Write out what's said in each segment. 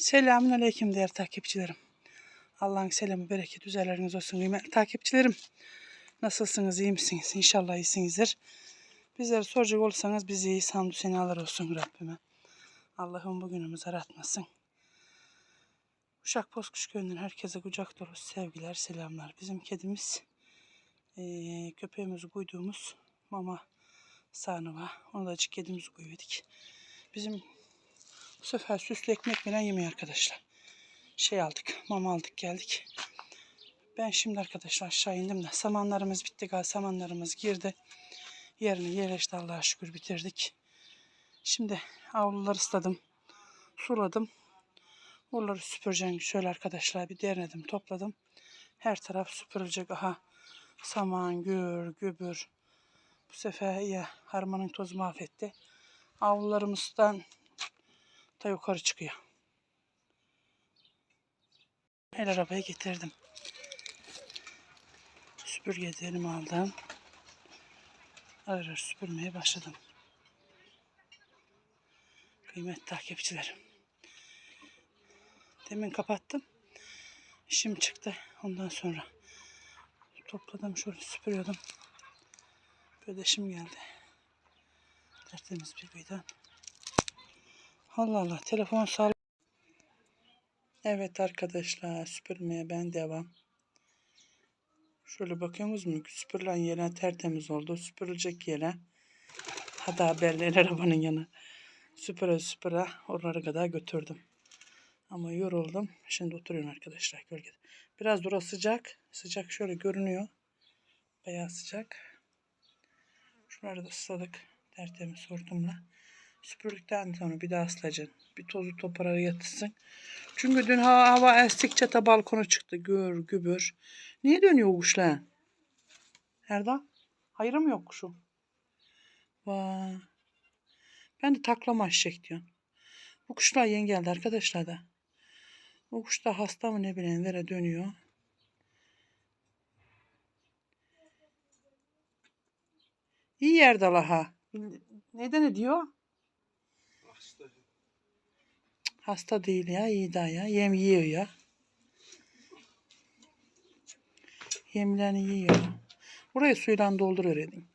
Selamun Aleyküm değerli takipçilerim. Allah'ın selamı, bereket üzerleriniz olsun kıymetli takipçilerim. Nasılsınız, iyi misiniz? İnşallah iyisinizdir. Bizleri soracak olursanız biz iyiyiz. Hamdü senalar olsun Rabbime. Allah'ım bugünümüzü aratmasın. Uşak Bozkuş Köyü'nün herkese kucak dolusu sevgiler, selamlar. Bizim kedimiz, eee köpeğimizi koyduğumuz mama sarnıva. Onu da açık kedimizi koyuyorduk. Bizim bu sefer süslü ekmek falan yemiyor arkadaşlar. Şey aldık, mama aldık geldik. Ben şimdi arkadaşlar aşağı indim de samanlarımız bitti galiba samanlarımız girdi. Yerine yerleşti Allah'a şükür bitirdik. Şimdi avluları ısladım, suladım. Oraları süpüreceğim şöyle arkadaşlar bir dernedim topladım. Her taraf süpürülecek aha saman, gür, gübür. Bu sefer ya harmanın tozu mahvetti. Avlularımızdan da yukarı çıkıyor. El arabaya getirdim. Süpürgelerimi aldım. Ağır ağır süpürmeye başladım. Kıymetli takipçilerim. Demin kapattım. İşim çıktı. Ondan sonra topladım şöyle süpürüyordum. Böyle işim geldi. Tertemiz bir beyden. Allah Allah telefon sağ Evet arkadaşlar süpürmeye ben devam. Şöyle bakıyorsunuz mu? Süpürülen yere tertemiz oldu. Süpürülecek yere. Hatta haberler arabanın yanı. Süpüre süpüre oralara kadar götürdüm. Ama yoruldum. Şimdi oturuyorum arkadaşlar gölgede. Biraz dura sıcak. Sıcak şöyle görünüyor. Bayağı sıcak. Şunları da ısladık. Tertemiz hortumla. Süpürdükten sonra bir daha ıslayacaksın. Bir tozu toprağı yatırsın. Çünkü dün hava, hava estikçe ta balkona çıktı. Gür gübür. Niye dönüyor o kuşlar? Erdal? Hayırı mı yok kuşu? Vay. Ben de taklama eşek diyorum. Bu kuşlar yeni geldi arkadaşlar da. O kuş da hasta mı ne bileyim vere dönüyor. İyi Erdal ha. Neden ediyor? Hasta değil ya, iyi daha ya. Yem yiyor ya. Yemlerini yiyor. Burayı suyla dolduruyor edin.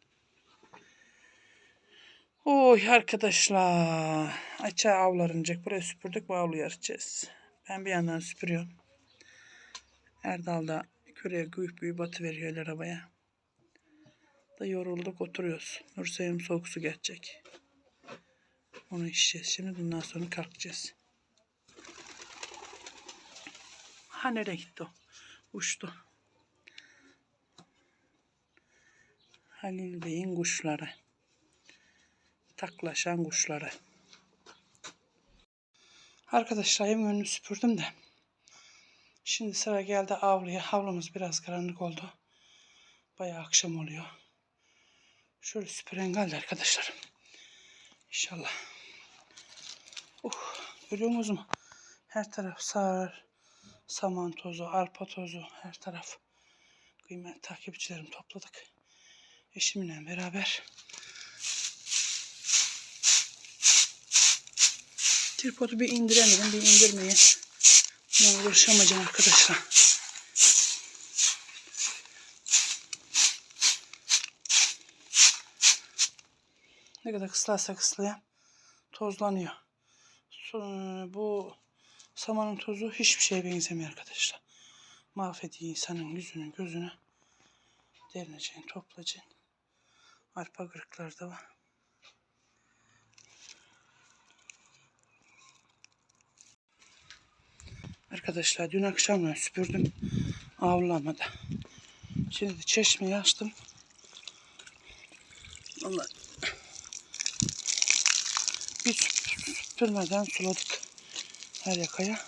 Oy arkadaşlar. Açığa avlarınacak. Burayı süpürdük. Bu avluyu açacağız. Ben bir yandan süpürüyorum. Erdal da küreye büyük büyük batı veriyor arabaya. Da yorulduk oturuyoruz. Nursevim soğuk su geçecek. Onu içeceğiz. Şimdi bundan sonra kalkacağız. Ha nereye gitti o? Uçtu. Halil Bey'in kuşları. Taklaşan kuşları. Arkadaşlar evin önünü süpürdüm de. Şimdi sıra geldi avluya. Havlumuz biraz karanlık oldu. Bayağı akşam oluyor. Şöyle süpüren geldi arkadaşlar. İnşallah. Uh, görüyor musunuz mu? Her taraf sağır, saman tozu, arpa tozu, her taraf. Kıymetli takipçilerim topladık. Eşimle beraber. Tripodu bir indiremedim, bir indirmeye. Buna uğraşamayacağım arkadaşlar. Ne kadar kıslarsa kıslaya tozlanıyor. Sonra bu samanın tozu hiçbir şeye benzemiyor arkadaşlar. Mahvediyor insanın yüzünü, gözünü. Derineceksin, toplayacaksın. Arpa kırıkları da var. Arkadaşlar dün akşam ben süpürdüm. Avlamadı. Şimdi de çeşmeyi açtım. Vallahi bir süpürmeden suladık her yakaya.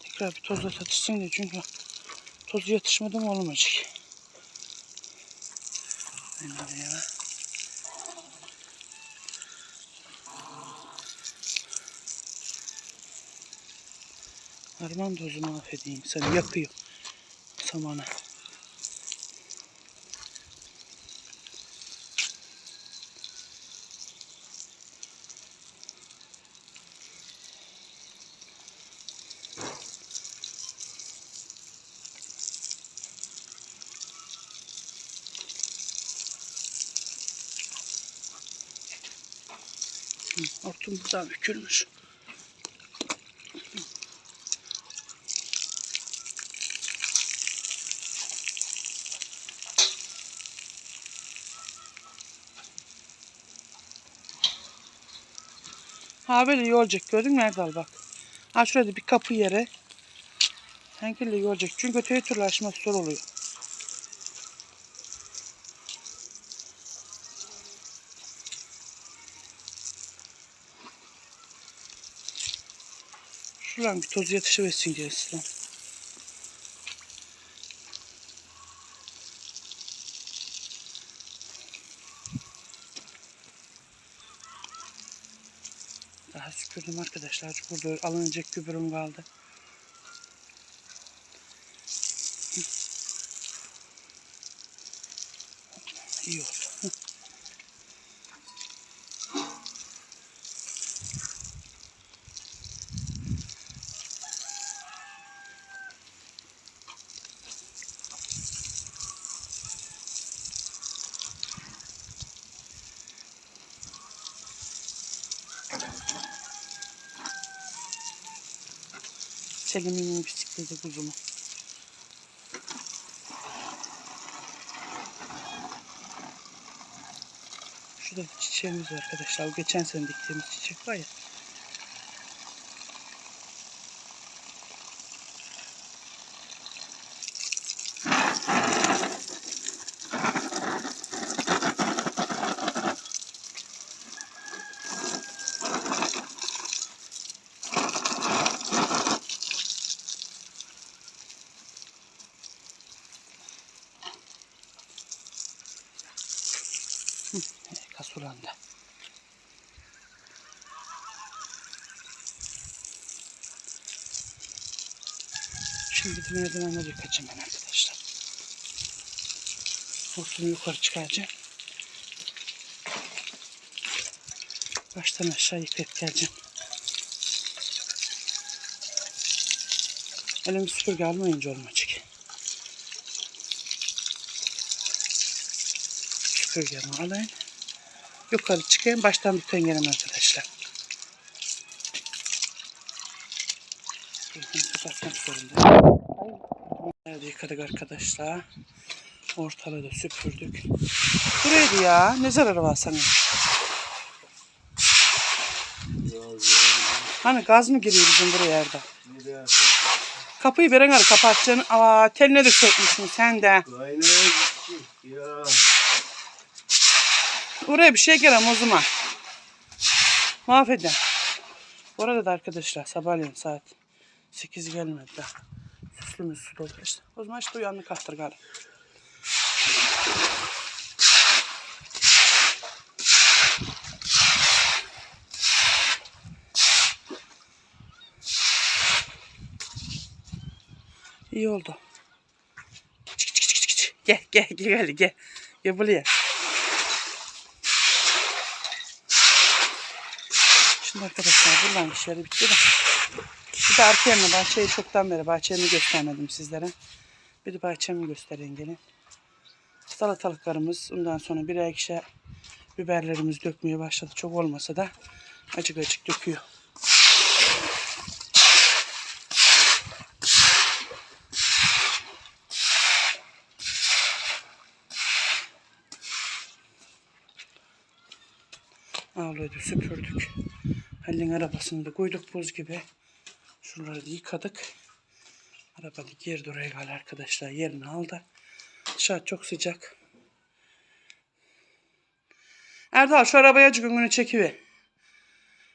Tekrar bir tozla tatışsın diye çünkü tozu yatışmadı mı olmayacak. Böyle ya. Harman tozu mahvedeyim seni yakıyor samanı. Hortum buradan bükülmüş. Ha böyle iyi olacak gördün mü Erdal bak. Ha şurada bir kapı yere. Sanki iyi olacak. Çünkü öteye türlü açması zor oluyor. Şuradan bir toz diye lan. Daha süpürdüm arkadaşlar. Burada alınacak gübürüm kaldı. Selim'in bisikleti kuzumu. Şurada çiçeğimiz var arkadaşlar. Geçen sene diktiğimiz çiçek var ya. Şimdi merdivenleri yıkacağım ben arkadaşlar. Hortumu yukarı çıkaracağım. Baştan aşağı yıkayıp geleceğim. Elimi süpürge almayınca olmayacak. Süpürgemi alayım. Yukarı çıkayım. Baştan bir pencerem arkadaşlar. Zorundayım. Nerede yıkadık arkadaşlar. Ortalığı da süpürdük. Buraydı ya. Ne zararı var sana? Hani gaz mı giriyor bizim buraya Erdal? Kapıyı veren arı kapatacaksın. Aa teline de sökmüşsün sen de. Oraya bir şey gelem o zaman. Mahveden. Orada da arkadaşlar sabahleyin saat 8 gelmedi daha. Süslümüz su doldu işte. O zaman işte uyandı kalktır gari. İyi oldu. Çık çık çık çık gel gel gel gel. Gel buraya. Şimdi arkadaşlar buradan işleri bitti de. Bir de arka yanına bahçeyi çoktan beri bahçemi göstermedim sizlere. Bir de bahçemi göstereyim gelin. Salatalıklarımız ondan sonra birer ikişer biberlerimiz dökmeye başladı. Çok olmasa da acık acık döküyor. Ağlıyordu süpürdük. Halil'in arabasını da koyduk buz gibi. Şuraları da yıkadık. Araba da geri oraya gal arkadaşlar. Yerini aldı. Dışarı çok sıcak. Erdal şu arabaya azıcık önünü çekiver.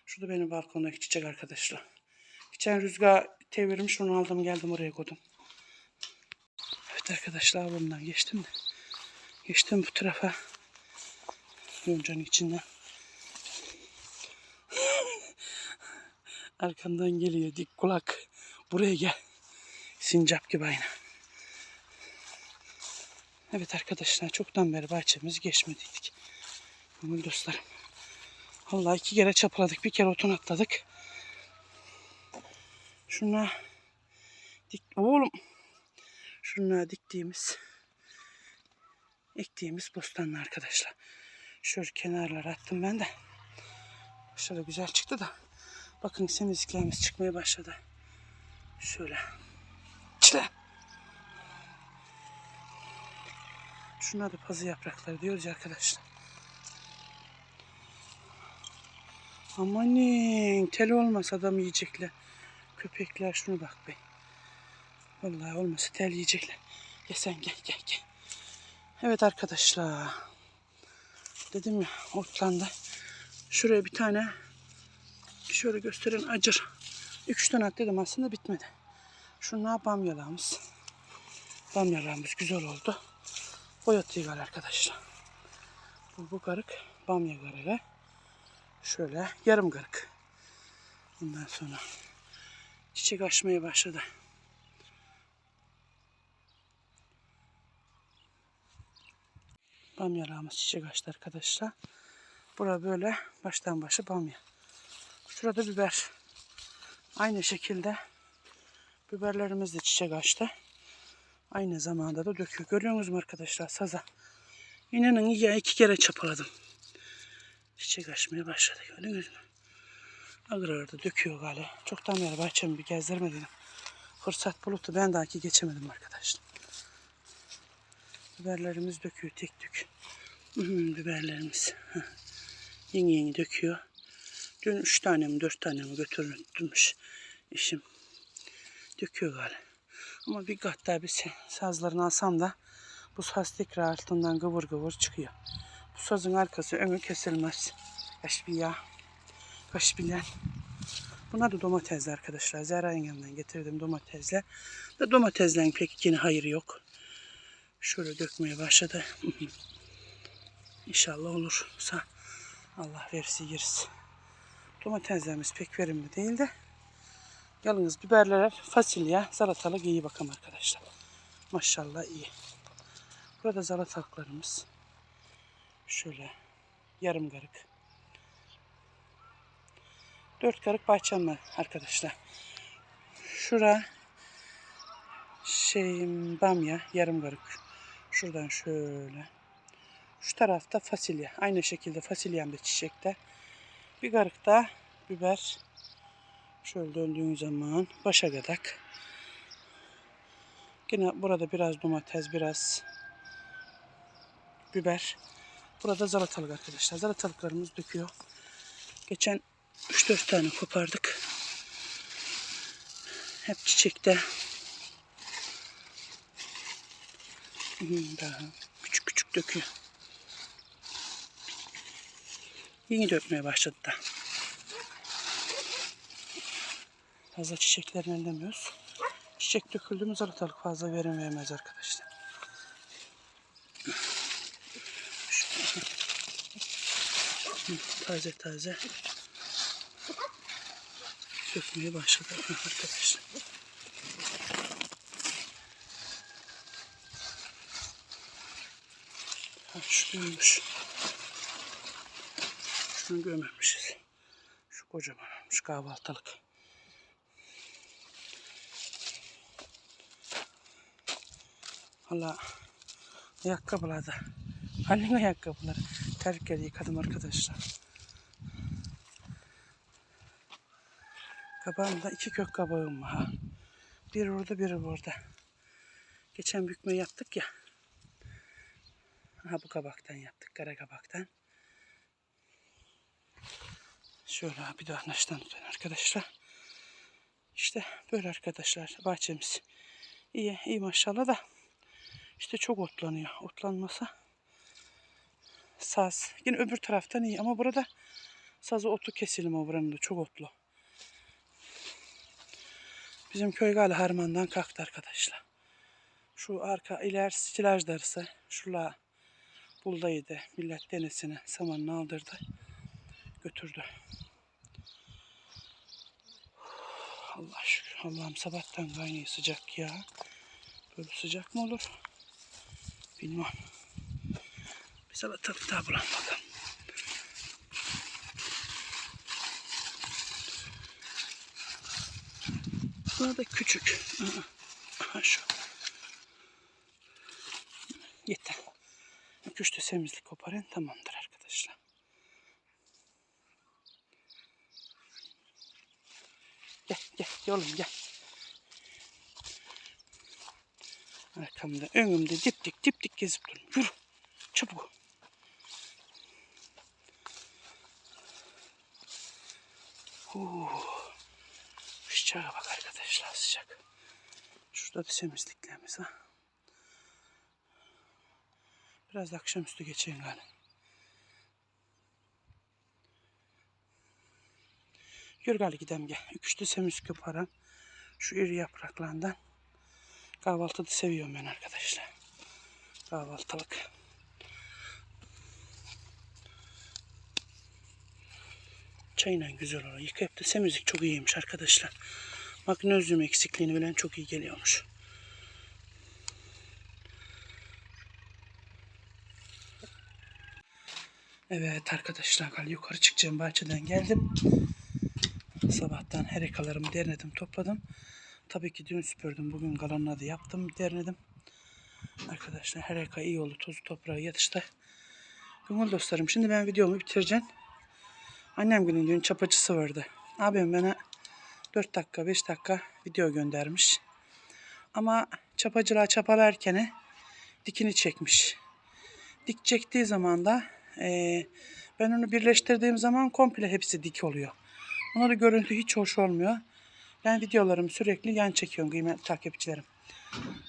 Şurada benim balkondaki çiçek arkadaşlar. Geçen rüzgar devirmiş onu aldım geldim oraya koydum. Evet arkadaşlar bundan geçtim de. Geçtim bu tarafa. Yoncanın içinden. Arkandan geliyor dik kulak. Buraya gel. Sincap gibi aynı. Evet arkadaşlar çoktan beri bahçemizi geçmediydik. Aman dostlarım. Vallahi iki kere çapaladık. Bir kere otun atladık. Şuna dik oğlum. Şuna diktiğimiz ektiğimiz bostanlı arkadaşlar. Şöyle kenarlara attım ben de. Şöyle güzel çıktı da. Bakın semizliklerimiz çıkmaya başladı. Şöyle. İşte. Şunlar da pazı yaprakları diyoruz arkadaşlar. Amanin tel olmasa adam yiyecekler. Köpekler şunu bak be. Vallahi olmasa tel yiyecekler. Gel sen gel gel gel. Evet arkadaşlar. Dedim ya otlandı. Şuraya bir tane şöyle gösterin acır. Üç tane at dedim aslında bitmedi. Şunlar bamyalarımız. Bamyalarımız güzel oldu. Boyatıyorlar arkadaşlar. Bu, bu garık bamya garığı. Şöyle yarım garık. Bundan sonra çiçek açmaya başladı. Bamyalarımız çiçek açtı arkadaşlar. Bura böyle baştan başa bamya. Şurada biber. Aynı şekilde biberlerimiz de çiçek açtı. Aynı zamanda da döküyor. Görüyorsunuz mu arkadaşlar saza? İnanın iki kere çapaladım. Çiçek açmaya başladı gördünüz mü? Ağır ağır da döküyor galiba. Çoktan beri bahçemi bir gezdirmedim. Fırsat bulup da ben daha ki geçemedim arkadaşlar. Biberlerimiz döküyor tek tük. Biberlerimiz. Yeni yeni döküyor. Dün üç tane mi dört tane mi götürdümüş işim. Döküyor galiba. Ama bir kat daha bir sazlarını alsam da bu saz tekrar altından gıvır gıvır çıkıyor. Bu sazın arkası önü kesilmez. Kaş bir yağ. Kaş bilen. Bunlar da domatesler arkadaşlar. Zehra yengemden getirdim domatesle. Da domateslerin pek yine hayır yok. Şöyle dökmeye başladı. İnşallah olursa Allah verisi yeriz. Domateslerimiz pek verimli değil de yalnız biberler, fasulye, salatalık iyi bakalım arkadaşlar. Maşallah iyi. Burada salatalıklarımız şöyle yarım garık. Dört karık bahçem var arkadaşlar. Şura şeyim bamya yarım garık. Şuradan şöyle. Şu tarafta fasulye. Aynı şekilde fasulyem de çiçekte. Bir garık da biber. Şöyle döndüğün zaman başa gadak. Yine burada biraz domates, biraz biber. Burada salatalık arkadaşlar. Salatalıklarımız döküyor. Geçen 3-4 tane kopardık. Hep çiçekte. Hmm, Daha küçük küçük döküyor. Yeni dökmeye başladı da. Fazla çiçeklerini ellemiyoruz. Çiçek döküldü mü salatalık fazla verim vermez arkadaşlar. Taze taze dökmeye başladı arkadaşlar. Ha, şu. Şunu gömemişiz. Şu kocaman olmuş kahvaltılık. Valla ayakkabılar da. Annenin ayakkabıları. Terlikleri yıkadım arkadaşlar. Kabağımda iki kök kabağım var. ha. Biri orada biri burada. Geçen bükme yaptık ya. Aha bu kabaktan yaptık. Kara kabaktan. Şöyle bir de anlaştan tutun arkadaşlar. İşte böyle arkadaşlar bahçemiz. İyi, iyi maşallah da. İşte çok otlanıyor. Otlanmasa saz. Yine öbür taraftan iyi ama burada sazı otu keselim o buranın da çok otlu. Bizim köy galiba harmandan kalktı arkadaşlar. Şu arka iler stilaj darısı. Şula buldaydı. Millet denesini samanını aldırdı. Götürdü. Allah şükür. Allah'ım sabahtan kaynıyor sıcak ya. Böyle sıcak mı olur? Bilmem. Bir salatalık daha bulalım bakalım. Bunlar da küçük. Aha, şu. Yeter. De semizlik koparın tamamdır arkadaşlar. Gel oğlum gel. Arkamda, önümde dip dik dip dik gezip durun. Yürü. Çabuk. Huu. Sıcağa bak arkadaşlar sıcak. Şurada bir semizliklerimiz var. Biraz da akşamüstü geçeyim galiba. Yürü gali gidelim gel. Üçlü semiz koparam. Şu iri yapraklarından. Kahvaltıda seviyorum ben arkadaşlar. Kahvaltılık. Çayla güzel olur. Yıkayıp da semizlik çok iyiymiş arkadaşlar. Magnezyum eksikliğini bilen çok iyi geliyormuş. Evet arkadaşlar yukarı çıkacağım bahçeden geldim. Sabahtan herekalarımı dernedim topladım. Tabii ki dün süpürdüm. Bugün kalanını da yaptım dernedim. Arkadaşlar hereka iyi oldu. Tozu toprağı yatıştı. Gönül dostlarım şimdi ben videomu bitireceğim. Annem günün dün çapacısı vardı. Abim bana 4 dakika 5 dakika video göndermiş. Ama çapacılığa çapalarken dikini çekmiş. Dik çektiği zaman da eee, ben onu birleştirdiğim zaman komple hepsi dik oluyor. Ona da görüntü hiç hoş olmuyor. Ben videolarımı sürekli yan çekiyorum kıymetli takipçilerim.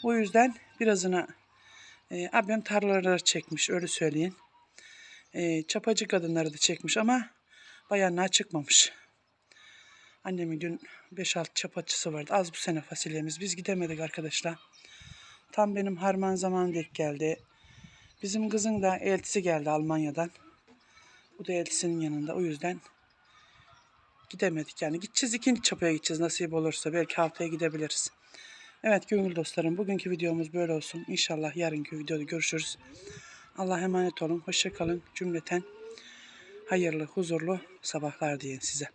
O yüzden birazını e, abim tarlaları çekmiş öyle söyleyin. E, çapacı kadınları da çekmiş ama bayanlar çıkmamış. Annemin dün 5-6 çapacısı vardı. Az bu sene fasulyemiz. Biz gidemedik arkadaşlar. Tam benim harman zaman denk geldi. Bizim kızın da eltisi geldi Almanya'dan. Bu da eltisinin yanında. O yüzden gidemedik. Yani gideceğiz ikinci çapaya gideceğiz nasip olursa. Belki haftaya gidebiliriz. Evet gönül dostlarım bugünkü videomuz böyle olsun. İnşallah yarınki videoda görüşürüz. Allah emanet olun. Hoşça kalın. Cümleten hayırlı, huzurlu sabahlar diyen size.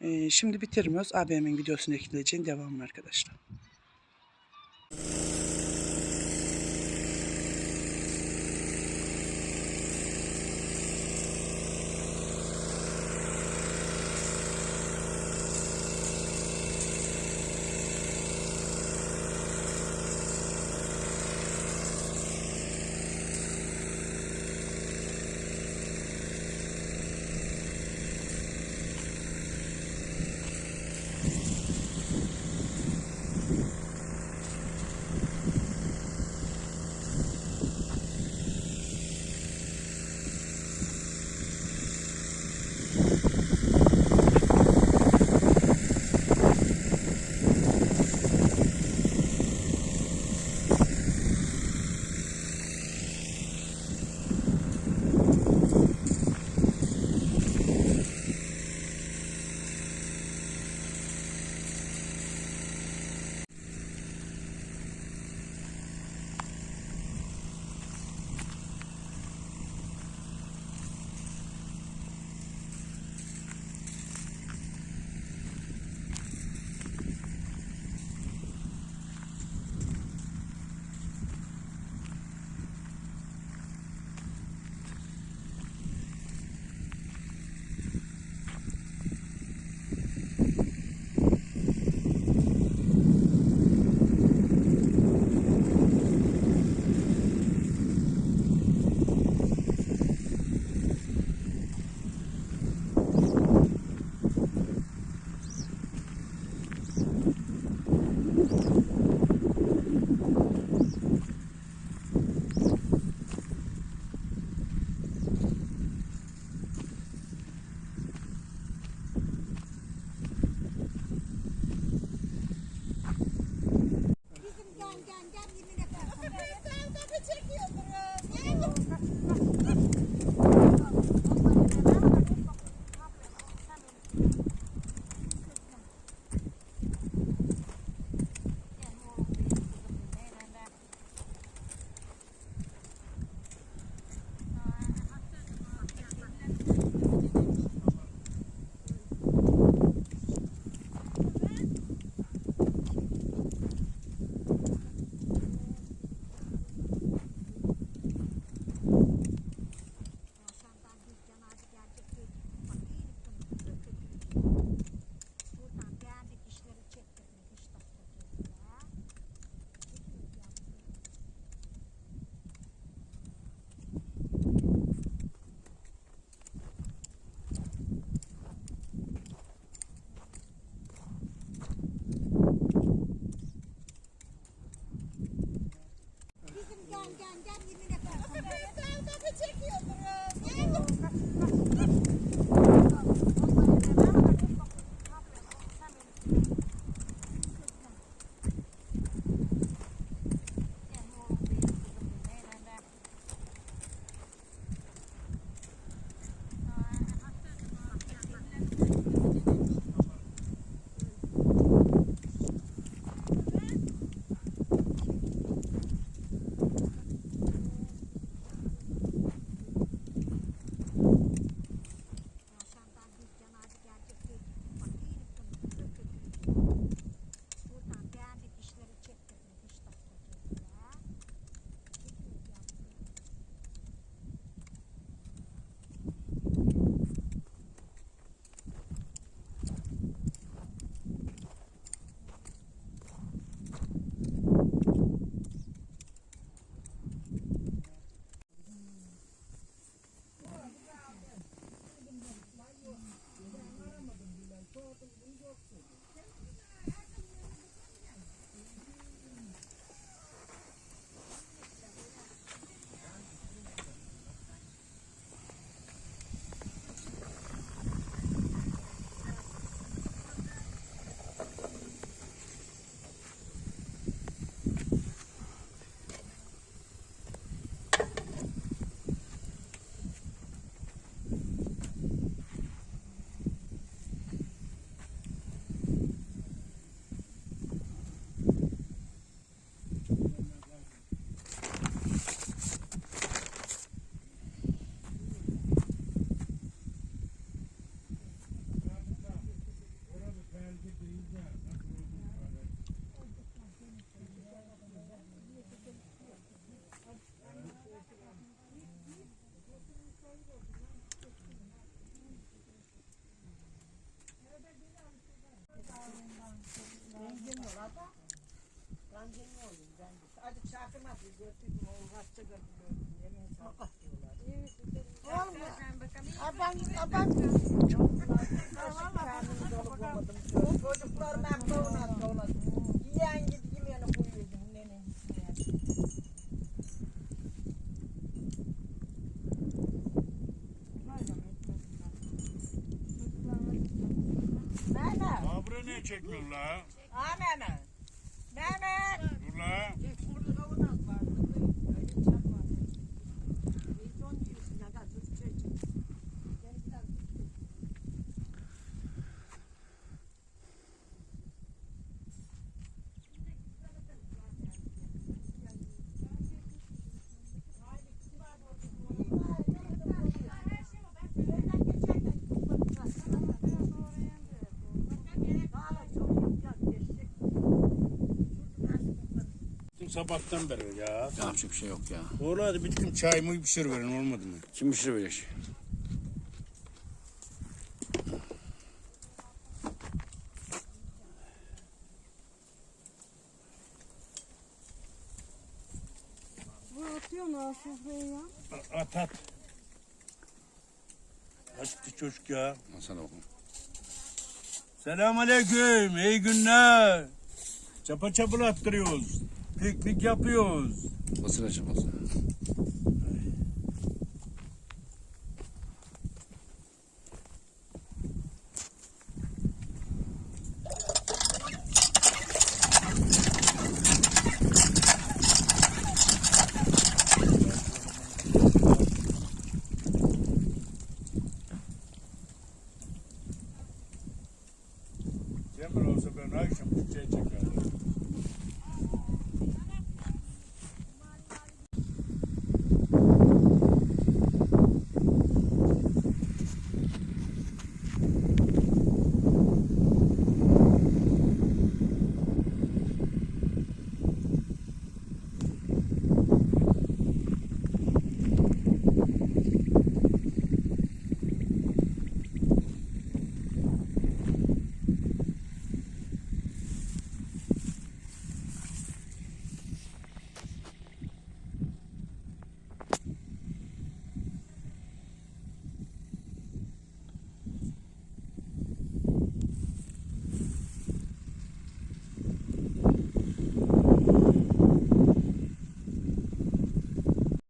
Ee, şimdi bitirmiyoruz. ABM'in videosunu ekleyeceğin devamı arkadaşlar. çekiyorsun. Yiyen gidi yemeyeni koyuyordum. Nenin gitsin Mehmet. Ha buraya ne çekmiyorsun la? Ha Mehmet. Mehmet. Dur la. Sabahtan beri ya. Yapacak bir şey yok ya. Oğlum hadi bir tıkım çay mı pişir verin olmadı mı? Kim böyle şey? At at. Açtı çocuk ya. Al sana bakın. Selam aleyküm. İyi günler. Çapa çapıl attırıyoruz. Piknik yapıyoruz. Basın açın basın.